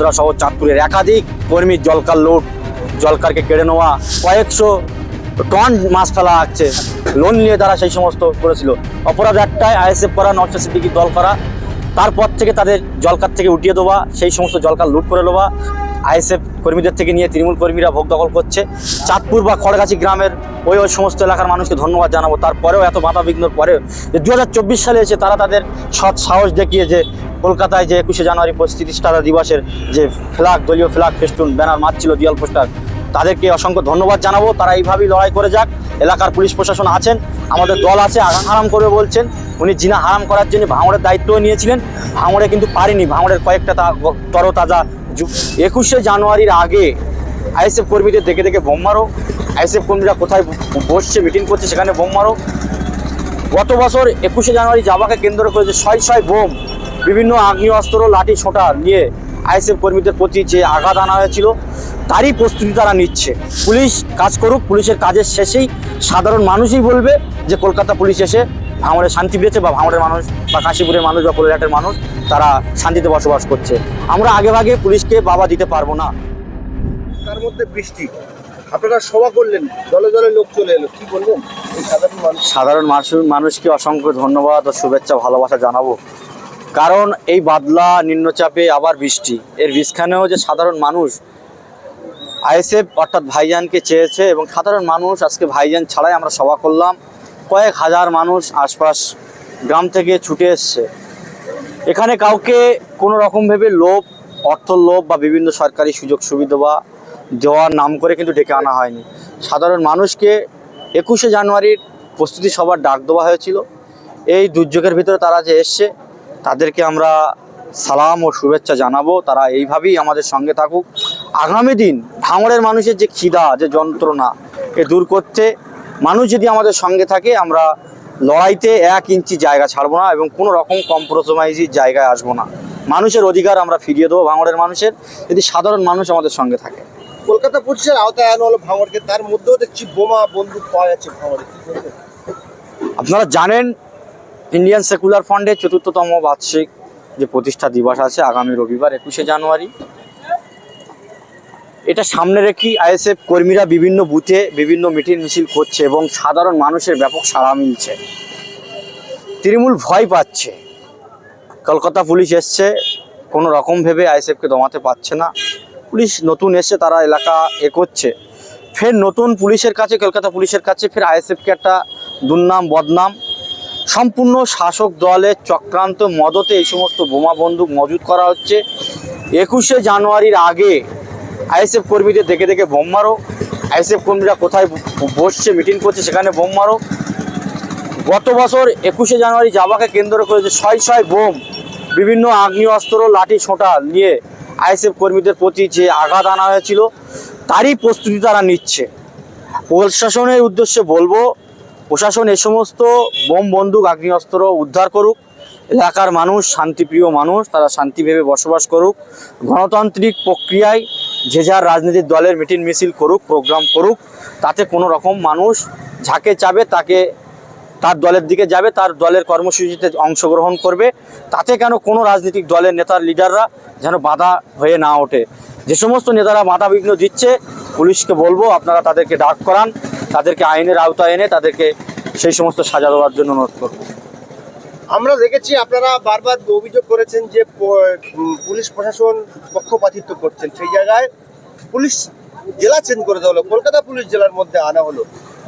বদরা সহ চাঁদপুরের একাধিক কর্মী জলকার লোট, জলকারকে কেড়ে নেওয়া, কয়েকশো টন মাছ ফেলা হচ্ছে লোন নিয়ে তারা সেই সমস্ত করেছিল। অপরাধ একটাই, আইএসএফ করা নর্থ সিদ্দিকির দল করা। তারপর থেকে তাদের জলকার থেকে উঠিয়ে দেওয়া, সেই সমস্ত জলকার লুট করে দেওয়া আইএসএফ কর্মীদের থেকে নিয়ে তৃণমূল কর্মীরা ভোগ দখল করছে। চাঁদপুর বা খড়গাছি গ্রামের ওই ওই সমস্ত এলাকার মানুষকে ধন্যবাদ জানাব। তারপরেও এত বাধা বিঘ্নর পরেও যে দু হাজার চব্বিশ সালে এসে তারা তাদের সৎ সাহস দেখিয়ে যে কলকাতায় যে একুশে জানুয়ারি প্রতিষ্ঠাতা দিবসের যে ফ্ল্যাগ, দলীয় ফ্ল্যাগ, ফেস্টুন, ব্যানার মারছিল দিয়াল পোস্টার, তাদেরকে অসংখ্য ধন্যবাদ জানাব। তারা এইভাবেই লড়াই করে যাক। এলাকার পুলিশ প্রশাসন আছেন, আমাদের দল আছে, আগাম হারাম করবে বলছেন। উনি জিনা হারাম করার জন্য ভাঙড়ের দায়িত্বও নিয়েছিলেন। ভাঙড়ে কিন্তু পারেনি। ভাঙড়ের কয়েকটা তরতাজা একুশে জানুয়ারির আগে আইএসএফ কর্মীদের দেখে দেখে বোম মারো। আইএসএফ কর্মীরা কোথায় বসছে, মিটিং করছে, সেখানে বোম মারো। গত বছর একুশে জানুয়ারি জাবাকে কেন্দ্র করে যে ছয় ছয় বোম, বিভিন্ন আগ্নেয়াস্ত্র, লাঠি ছোটা নিয়ে আইএসএফ কর্মীদের প্রতি যে আঘাত আনা হয়েছিল, তারই প্রস্তুতি তারা নিচ্ছে। পুলিশ কাজ করুক, পুলিশের কাজের শেষেই সাধারণ মানুষই বলবে যে কলকাতা পুলিশ এসে ভাঙড়ে শান্তি পেয়েছে বা ভাঙড়ের মানুষ বা কাশীপুরের মানুষ বা কোলহাটের মানুষ তারা শান্তিতে বসবাস করছে। আমরা আগে ভাগে পুলিশকে বাবা দিতে পারব না। তার মধ্যে বৃষ্টি। আপনারা সভা করলেন দলে দলে লোক চলে এলো। কি বলবেন? সাধারণ সাধারণ মানুষ মানুষকে অসংখ্য ধন্যবাদ ও শুভেচ্ছা ভালোবাসা জানাব। কারণ এই বাদলা নিম্নচাপে আবার বৃষ্টি। এর বিষখানেও যে সাধারণ মানুষ আইএসএফ অর্থাৎ ভাইজানকে চেয়েছে এবং সাধারণ মানুষ আজকে ভাইজান ছাড়াই আমরা সভা করলাম। কয়েক হাজার মানুষ আশপাশ গ্রাম থেকে ছুটে এসছে। এখানে কাউকে কোনো রকম ভেবে লোভ, অর্থ লোভ বা বিভিন্ন সরকারি সুযোগ সুবিধা বা দেওয়ার নাম করে কিন্তু ডেকে আনা হয়নি। সাধারণ মানুষকে একুশে জানুয়ারির প্রস্তুতি সবার ডাক দেওয়া হয়েছিল। এই দুর্যোগের ভিতরে তারা যে এসছে, তাদেরকে আমরা সালাম ও শুভেচ্ছা জানাব। তারা এইভাবেই আমাদের সঙ্গে থাকুক। আগামী দিন ভাঙড়ের মানুষের যে খিদা যে যন্ত্রণা, এ দূর করতে মানুষ যদি আমাদের সঙ্গে থাকে আমরা লড়াইতে এক ইঞ্চি জায়গা ছাড়বো না এবং কোনো রকম কম্প্রোমাইজির জায়গায় আসব না। মানুষের অধিকার আমরা ফিরিয়ে দেবো ভাঙড়ের মানুষের যদি সাধারণ মানুষ আমাদের সঙ্গে থাকে। কলকাতা পুলিশের আওতায় আনা হলো ভাঙড়কে তার মধ্যেও দেখছি বোমা বন্দুক পাওয়া যাচ্ছে ভাঙড়ে। আপনারা জানেন ইন্ডিয়ান সেকুলার ফান্ডের চতুর্থতম বার্ষিক যে প্রতিষ্ঠা দিবস আছে আগামী রবিবার একুশে জানুয়ারি। এটা সামনে রেখেই আইএসএফ কর্মীরা বিভিন্ন বুথে বিভিন্ন মিটিং মিছিল করছে এবং সাধারণ মানুষের ব্যাপক সাড়া মিলছে। তৃণমূল ভয় পাচ্ছে। কলকাতা পুলিশ এসছে, কোনো রকম ভেবে আইএসএফকে দমাতে পারছে না। পুলিশ নতুন এসছে তারা এলাকা এ করছে। ফের নতুন পুলিশের কাছে, কলকাতা পুলিশের কাছে ফের আইএসএফকে একটা দুর্নাম, বদনাম। সম্পূর্ণ শাসক দলের চক্রান্ত মদতে এই সমস্ত বোমা বন্দুক মজুত করা হচ্ছে। একুশে জানুয়ারির আগে আইএসএফ কর্মীদের দেখে দেখে বোম মারো। আইএসএফ কর্মীরা কোথায় বসছে মিটিং করছে, সেখানে বোম মারো। গত বছর একুশে জানুয়ারি জাবাকে কেন্দ্র করে যে ছয় ছয় বোম, বিভিন্ন আগ্নেয়াস্ত্র, লাঠি, ছোঁটা নিয়ে আইএসএফ কর্মীদের প্রতি যে আঘাত আনা হয়েছিল, তারই প্রস্তুতি তারা নিচ্ছে। প্রশাসনের উদ্দেশ্যে বলব, প্রশাসন এ সমস্ত বোম, বন্দুক, আগ্নেয়াস্ত্র উদ্ধার করুক। এলাকার মানুষ, শান্তিপ্রিয় মানুষ, তারা শান্তিভেবে বসবাস করুক। গণতান্ত্রিক প্রক্রিয়ায় যে যার রাজনীতির দলের মিটিং মিছিল করুক, প্রোগ্রাম করুক, তাতে কোনো রকম মানুষ যাকে চাবে, তাকে তার দলের দিকে যাবে, তার দলের কর্মসূচিতে অংশগ্রহণ করবে। তাতে কেন কোনো রাজনৈতিক দলের নেতার লিডাররা যেন বাধা হয়ে না ওঠে? যে সমস্ত নেতারা বিঘ্ন দিচ্ছে, পুলিশকে বলব, আপনারা তাদেরকে ডাক করান, তাদেরকে আইনের আওতায় এনে তাদেরকে সেই সমস্ত সাজা দেওয়ার জন্য অনুরোধ করব। আমরা দেখেছি আপনারা বারবার অভিযোগ করেছেন যে পুলিশ প্রশাসন পক্ষপাতিত্ব করছেন। সেই জায়গায় পুলিশ জেলা চেঞ্জ করে দেওয়া হলো। কলকাতা পুলিশ জেলার মধ্যে আনা হলো।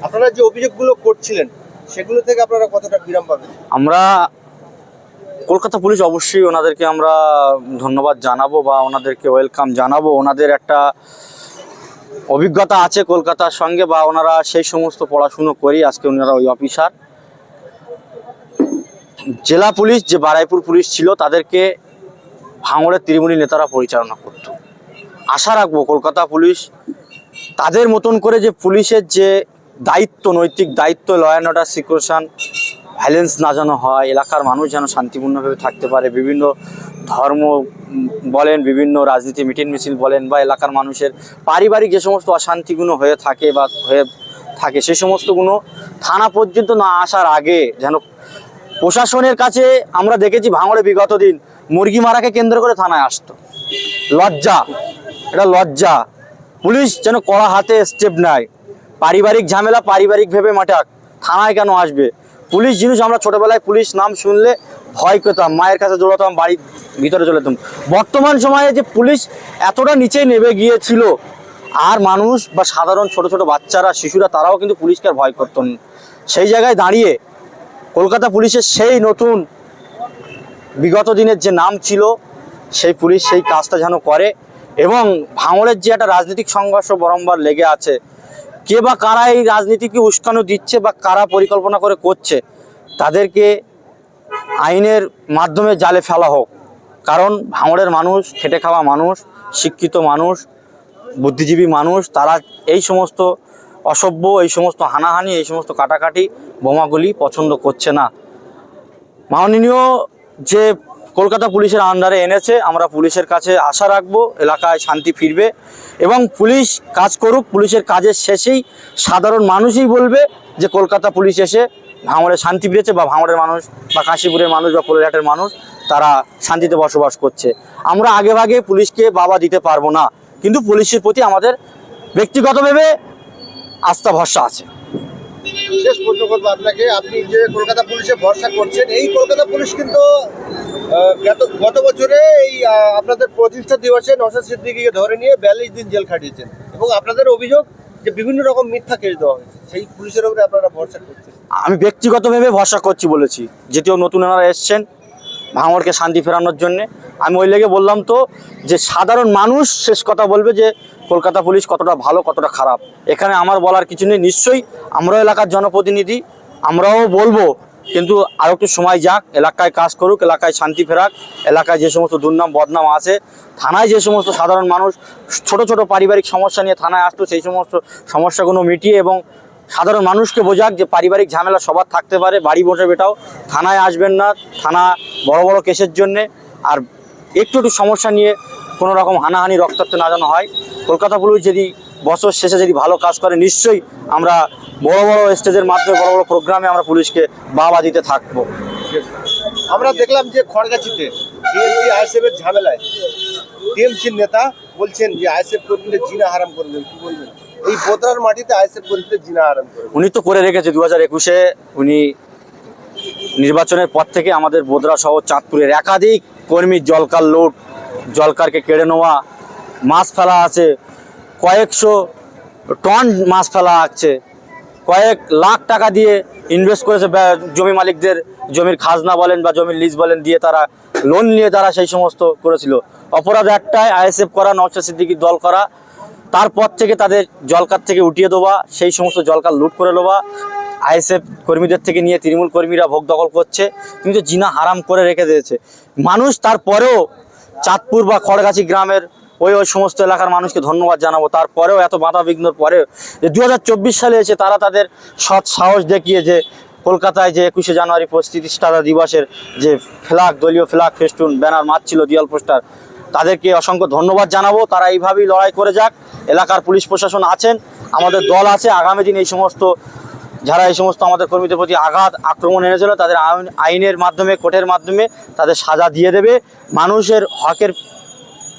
আপনারা যে অভিযোগগুলো করছিলেন, সেগুলো থেকে আপনারা কতটা বিরাম পাবেন? আমরা কলকাতা পুলিশ অবশ্যই ওনাদেরকে আমরা ধন্যবাদ জানাব বা ওনাদেরকে ওয়েলকাম জানাব। ওনাদের একটা অভিজ্ঞতা আছে কলকাতার সঙ্গে বা ওনারা সেই সমস্ত পড়াশুনো করি আজকে ওনারা ওই অফিসার। জেলা পুলিশ, যে বারাইপুর পুলিশ ছিল, তাদেরকে ভাঙড়ের তৃণমূলী নেতারা পরিচালনা করত। আশা রাখব কলকাতা পুলিশ তাদের মতন করে যে পুলিশের যে দায়িত্ব, নৈতিক দায়িত্ব ল অ্যান্ড অর্ডার সিকিউরেশন ভায়োলেন্স না যেন হয়, এলাকার মানুষ যেন শান্তিপূর্ণভাবে থাকতে পারে, বিভিন্ন ধর্ম বলেন, বিভিন্ন রাজনীতি মিটিং মিছিল বলেন, বা এলাকার মানুষের পারিবারিক যে সমস্ত অশান্তিগুলো হয়ে থাকে বা হয়ে থাকে সেই সমস্তগুলো থানা পর্যন্ত না আসার আগে যেন প্রশাসনের কাছে আমরা দেখেছি ভাঙড়ে বিগত দিন মুরগি মারাকে কেন্দ্র করে থানায় আসতো। লজ্জা, এটা লজ্জা। পুলিশ যেন কড়া হাতে স্টেপ নেয়। পারিবারিক ঝামেলা পারিবারিক ভেবে মাটাক। থানায় কেন আসবে? পুলিশ জিনিস আমরা ছোটবেলায় পুলিশ নাম শুনলে ভয় পেতাম, মায়ের কাছে দৌড়াতাম বাড়ির ভিতরে চলে যেতাম। বর্তমান সময়ে যে পুলিশ এতটা নিচে নেমে গিয়েছিল, আর মানুষ বা সাধারণ ছোট ছোট বাচ্চারা, শিশুরা, তারাও কিন্তু পুলিশকে ভয় করতো না। সেই জায়গায় দাঁড়িয়ে কলকাতা পুলিশের সেই নতুন বিগত দিনের যে নাম ছিল, সেই পুলিশ সেই কাজটা যেন করে এবং ভাঙড়ের যে একটা রাজনৈতিক সংঘর্ষ বরম্বার লেগে আছে, কে বা কারা এই রাজনীতিকে উস্কানো দিচ্ছে বা কারা পরিকল্পনা করে করছে, তাদেরকে আইনের মাধ্যমে জালে ফেলা হোক। কারণ ভাঙড়ের মানুষ, খেটে খাওয়া মানুষ, শিক্ষিত মানুষ, বুদ্ধিজীবী মানুষ, তারা এই সমস্ত অসভ্য, এই সমস্ত হানাহানি, এই সমস্ত কাটাকাটি বোমাগুলি পছন্দ করছে না। মাননীয় যে কলকাতা পুলিশের আন্ডারে এনেছে, আমরা পুলিশের কাছে আশা রাখব, এলাকায় শান্তি ফিরবে এবং পুলিশ কাজ করুক, পুলিশের কাজের শেষেই সাধারণ মানুষই বলবে যে কলকাতা পুলিশ এসে ভাঙড়ে শান্তি ফিরেছে বা ভাঙড়ের মানুষ বা কাশীপুরের মানুষ বা কোলাঘাটের মানুষ, তারা শান্তিতে বসবাস করছে। আমরা আগে ভাগে পুলিশকে বাবা দিতে পারব না, কিন্তু পুলিশের প্রতি আমাদের ব্যক্তিগতভাবে আস্থা ভরসা আছে। শেষ প্রশ্ন করব আপনাকে আপনি যে কলকাতা পুলিশে ভরসা করছেন এই কলকাতা পুলিশ কিন্তু গত বছরে এই আপনাদের প্রতিষ্ঠা দিবসে নশা সিদ্দিকিকে ধরে নিয়ে বিয়াল্লিশ দিন জেল খাটিয়েছেন। এবং আপনাদের অভিযোগ যে বিভিন্ন রকম মিথ্যা কেস দেওয়া হয়েছে সেই পুলিশের উপরে আপনারা ভরসা করছেন। আমি ব্যক্তিগতভাবে ভরসা করছি বলেছি যেটিও নতুন এনারা এসছেন ভাঙড়কে শান্তি ফেরানোর জন্যে। আমি ওই লেগে বললাম তো যে সাধারণ মানুষ শেষ কথা বলবে যে কলকাতা পুলিশ কতটা ভালো, কতটা খারাপ। এখানে আমার বলার কিছু নেই। নিশ্চয়ই আমরাও এলাকার জনপ্রতিনিধি, আমরাও বলব, কিন্তু আরও একটু সময় যাক। এলাকায় কাজ করুক, এলাকায় শান্তি ফেরাক, এলাকায় যে সমস্ত দুর্নাম, বদনাম আছে, থানায় যে সমস্ত সাধারণ মানুষ, ছোট ছোট পারিবারিক সমস্যা নিয়ে থানায় আসতো, সেই সমস্ত সমস্যাগুলো মিটিয়ে এবং সাধারণ মানুষকে বোঝাক যে পারিবারিক ঝামেলা সবার থাকতে পারে, বাড়ি বসে বেটাও। থানায় আসবেন না, থানা বড় বড় কেসের জন্যে। আর একটু একটু সমস্যা নিয়ে কোনো রকম হানাহানি রক্তাক্ত না যেন হয়। কলকাতা পুলিশ যদি বছর শেষে যদি ভালো কাজ করে নিশ্চয়ই আমরা বড় বড় স্টেজের মাধ্যমে বড় বড় প্রোগ্রামে আমরা পুলিশকে বাবা দিতে থাকব। আমরা দেখলাম যে খড়গাছিতে টিএমসি আইএসএফ এর ঝামেলায় টিএমসির নেতা বলছেন যে আইএসএফ কর্মীদের জিনা হারাম করে দেবেন। কি বলবেন? এই বোদরার মাটিতে আইএসএফ কর্মীদের জিনা হারাম উনি তো করে রেখেছে দু হাজার একুশে। উনি নির্বাচনের পর থেকে আমাদের বোদরা সহ চাঁদপুরের একাধিক কর্মীর জলকার লুট জলকারকে কেড়ে নেওয়া মাছ ফেলা আছে, কয়েকশো টন মাছ ফেলা আছে, কয়েক লাখ টাকা দিয়ে ইনভেস্ট করেছে জমি মালিকদের, জমির খাজনা বলেন বা জমির লিজ বলেন দিয়ে তারা লোন নিয়ে তারা সেই সমস্ত করেছিল। অপরাধ একটাই, আইএসএফ করা, নওশাদ সিদ্দিকির দল করা, তারপর থেকে তাদের জলকার থেকে উঠিয়ে দেওয়া, সেই সমস্ত জলকার লুট করে নেওয়া, আইএসএফ কর্মীদের থেকে নিয়ে তৃণমূল কর্মীরা ভোগ দখল করছে, কিন্তু জিনা হারাম করে রেখে দিয়েছে। মানুষ তারপরেও চাঁদপুর বা খড়গাছি গ্রামের ওই ওই সমস্ত এলাকার মানুষকে ধন্যবাদ জানাব। তারপরেও এত বাধা বিঘ্নর পরেও যে দু হাজার চব্বিশ সালে এসে তারা তাদের সৎ সাহস দেখিয়ে যে কলকাতায় যে একুশে জানুয়ারি প্রতিষ্ঠাতা দিবসের যে ফ্ল্যাগ, দলীয় ফ্ল্যাগ, ফেস্টুন, ব্যানার মারছিল দিয়াল, পোস্টার, তাদেরকে অসংখ্য ধন্যবাদ জানাব। তারা এইভাবেই লড়াই করে যাক। এলাকার পুলিশ প্রশাসন আছেন, আমাদের দল আছে। আগামী দিন এই সমস্ত যারা এই সমস্ত আমাদের কর্মীদের প্রতি আঘাত, আক্রমণ এনেছিল, তাদের আইনের মাধ্যমে, কোর্টের মাধ্যমে তাদের সাজা দিয়ে দেবে। মানুষের হকের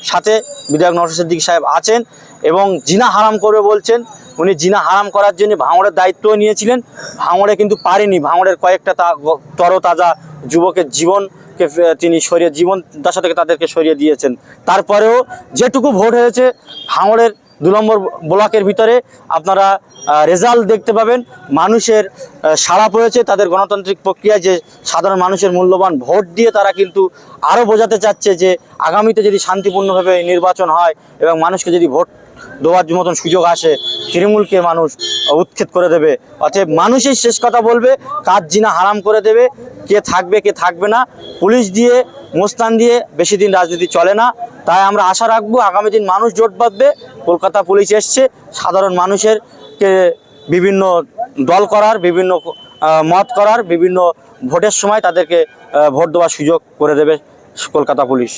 সাথে বিধায়ক নরসিং সিদ্দিক সাহেব আছেন এবং জিনা হারাম করবে বলছেন। উনি জিনা হারাম করার জন্য ভাঙড়ের দায়িত্ব নিয়েছিলেন। ভাঙড়ে কিন্তু পারেনি। ভাঙড়ের কয়েকটা তা তরতাজা যুবকের জীবনকে তিনি সরিয়ে, জীবন দশা থেকে তাদেরকে সরিয়ে দিয়েছেন। তারপরেও যেটুকু ভোট হয়েছে, ভাঙড়ের দু নম্বর ব্লকের ভিতরে আপনারা রেজাল্ট দেখতে পাবেন। মানুষের সাড়া পড়েছে, তাদের গণতান্ত্রিক প্রক্রিয়ায় যে সাধারণ মানুষের মূল্যবান ভোট দিয়ে তারা কিন্তু আরও বোঝাতে চাচ্ছে যে আগামীতে যদি শান্তিপূর্ণভাবে নির্বাচন হয় এবং মানুষকে যদি ভোট দেওয়ার মতন সুযোগ আসে, তৃণমূলকে মানুষ উৎক্ষেপ করে দেবে। অতএব মানুষই শেষ কথা বলবে, কাজ জিনা হারাম করে দেবে, কে থাকবে কে থাকবে না। পুলিশ দিয়ে, মোস্তান দিয়ে বেশি দিন রাজনীতি চলে না। তাই আমরা আশা রাখব, আগামী দিন মানুষ জোট বাঁধবে। কলকাতা পুলিশ এসছে, সাধারণ মানুষের কে বিভিন্ন দল করার, বিভিন্ন মত করার, বিভিন্ন ভোটের সময় তাদেরকে ভোট দেওয়ার সুযোগ করে দেবে কলকাতা পুলিশ।